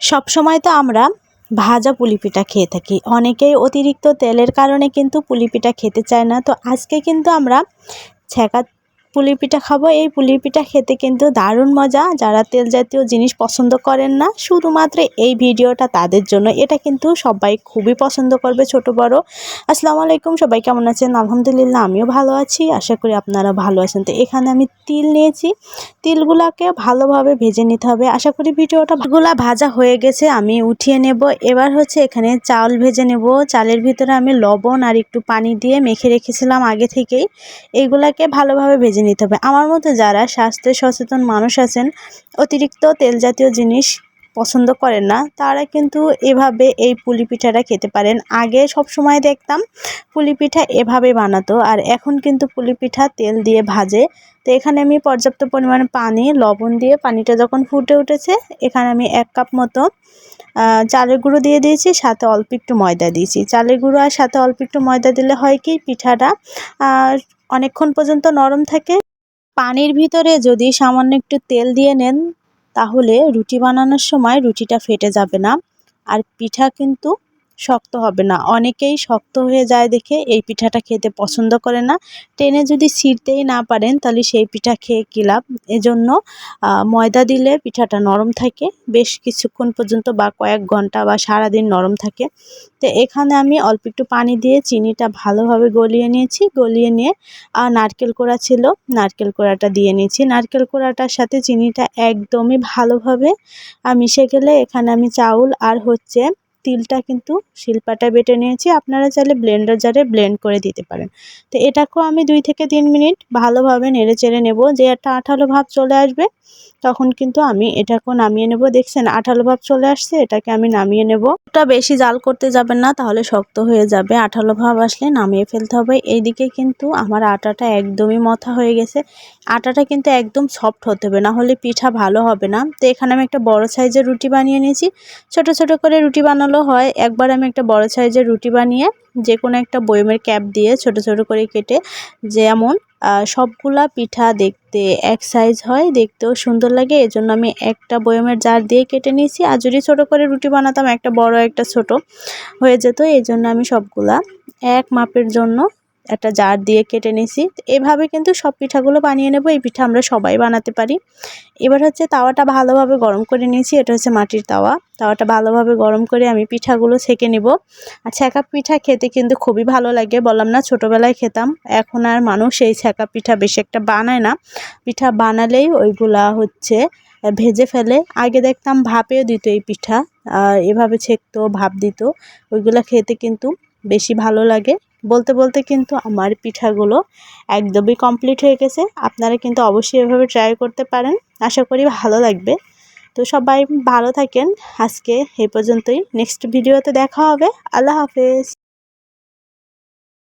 সব সময় তো আমরা ভাজা পুলি পিঠা খেয়ে থাকি। অনেকেই অতিরিক্ত তেলের কারণে কিন্তু পুলি পিঠা খেতে চায় না। তো আজকে কিন্তু আমরা ছ্যাঁকা পুলি পিঠা খাব। এই পুলি পিঠা খেতে কিন্তু দারুণ মজা। যারা তেল জাতীয় জিনিস পছন্দ করেন না, শুধুমাত্র এই ভিডিওটা তাদের জন্য। এটা কিন্তু সবাই খুবই পছন্দ করবে ছোট, বড়। আসসালামু আলাইকুম, সবাই কেমন আছেন? আলহামদুলিল্লাহ, আমিও ভালো আছি। আশা করি আপনারা ভালো আছেন। তো এখানে আমি তিল নিয়েছি। তিলগুলাকে ভালোভাবে ভেজে নিতে হবে। আশা করি ভিডিওটা গুলা ভাজা হয়ে গেছে, আমি উঠিয়ে নেব। এবার হচ্ছে এখানে চাল ভেজে নেব। চালের ভিতরে আমি লবণ আর একটু পানি দিয়ে মেখে রেখেছিলাম আগে থেকেই। এইগুলাকে ভালোভাবে ভেজে নিতে হবে। আমার মতো যারা স্বাস্থ্য সচেতন মানুষ আছেন, অতিরিক্ত তেল জাতীয় জিনিস পছন্দ করেন না, তারা কিন্তু এভাবে এই পুলি পিঠাটা খেতে পারেন। আগে সব সময় দেখতাম পুলি পিঠা এভাবে বানাতো, আর এখন কিন্তু পুলি পিঠা তেল দিয়ে ভাজে। তো এখানে আমি পর্যাপ্ত পরিমাণে পানি, লবণ দিয়ে পানিটা যখন ফুটে উঠেছে, এখানে আমি এক কাপ মতো চালের গুঁড়ো দিয়ে দিয়েছি, সাথে অল্প একটু ময়দা দিয়েছি। চালের গুঁড়ো আর সাথে অল্প একটু ময়দা দিলে হয় কি, পিঠাটা অনেকক্ষণ পর্যন্ত নরম থাকে। পানির ভিতরে যদি সামান্য একটু তেল দিয়ে নেন, তাহলে রুটি বানানোর সময় রুটিটা ফেটে যাবে না। আর পিঠা কিন্তু শক্ত হবে না। অনেকেই শক্ত হয়ে যায় দেখে এই পিঠাটা খেতে পছন্দ করে না। টেনে যদি ছিঁড়তেই না পারেন তাহলে সেই পিঠা খেয়ে কী লাভ? এজন্য ময়দা দিলে পিঠাটা নরম থাকে, বেশ কিছুক্ষণ পর্যন্ত বা কয়েক ঘণ্টা বা সারাদিন নরম থাকে। তো এখানে আমি অল্প একটু পানি দিয়ে চিনিটা ভালোভাবে গলিয়ে নিয়েছি। গলিয়ে নিয়ে নারকেল কোড়া ছিল, নারকেল কোড়াটা দিয়ে নিয়েছি। নারকেল কোড়াটার সাথে চিনিটা একদমই ভালোভাবে মিশে গেলে এখানে আমি চাউল আর হচ্ছে তিলটা কিন্তু শিলপাটায় বেটে নিয়েছি। আপনারা চাইলে ব্লেন্ডার জারে ব্লেন্ড করে দিতে পারেন। তো এটাকেও আমি দুই থেকে তিন মিনিট ভালোভাবে নেড়ে চেড়ে নেব। যে একটা আঠালো ভাব চলে আসবে, তখন কিন্তু আমি এটাকেও নামিয়ে নেব। দেখছেন, আঠালো ভাব চলে আসছে, এটাকে আমি নামিয়ে নেব। ওটা বেশি জাল করতে যাবেন না, তাহলে শক্ত হয়ে যাবে। আঠালো ভাব আসলে নামিয়ে ফেলতে হবে। এইদিকে কিন্তু আমার আটাটা একদমই মথা হয়ে গেছে। আটাটা কিন্তু একদম সফট হতে হবে, না হলে পিঠা ভালো হবে না। তো এখানে আমি একটা বড় সাইজের রুটি বানিয়ে নিয়েছি। ছোট ছোট করে রুটি বানালো হয় একবার আমি একটা বড় সাইজের রুটি বানিয়ে যে কোনো একটা বয়মের ক্যাপ দিয়ে ছোট ছোট করে কেটে যেমন সবগুলা পিঠা দেখতে এক সাইজ হয়, দেখতেও সুন্দর লাগে। এজন্য আমি একটা বয়মের জার দিয়ে কেটে নিয়েছি। আর যদি ছোটো করে রুটি বানাতাম, একটা বড়, একটা ছোট হয়ে যেত। এই জন্য আমি সবগুলা এক মাপের জন্য একটা জার দিয়ে কেটে নিছি। এভাবে কিন্তু সব পিঠাগুলো বানিয়ে নেব, এই পিঠা আমরা সবাই বানাতে পারি। এবার হচ্ছে তাওয়াটা ভালোভাবে গরম করে নিয়েছি, এটা হচ্ছে মাটির তাওয়া। তাওয়াটা ভালোভাবে গরম করে আমি পিঠাগুলো ছেঁকে নেব। আর ছ্যাঁকা পিঠা খেতে কিন্তু খুবই ভালো লাগে, বললাম না ছোটোবেলায় খেতাম। এখন আর মানুষ এই ছ্যাঁকা পিঠা বেশি একটা বানায় না। পিঠা বানালেই ওইগুলা হচ্ছে ভেজে ফেলে। আগে দেখতাম ভাপেও দিত এই পিঠা এভাবে ছেঁকতো, ভাপ দিত। ওইগুলা খেতে কিন্তু বেশি ভালো লাগে। বলতে বলতে কিন্তু আমার পিঠাগুলো একদমই কমপ্লিট হয়ে গেছে। আপনারা কিন্তু অবশ্যই এভাবে ট্রাই করতে পারেন। আশা করি ভালো লাগবে। তো সবাই ভালো থাকেন। আজকে এই পর্যন্তই। নেক্সট ভিডিওতে দেখা হবে। আল্লাহ হাফেজ।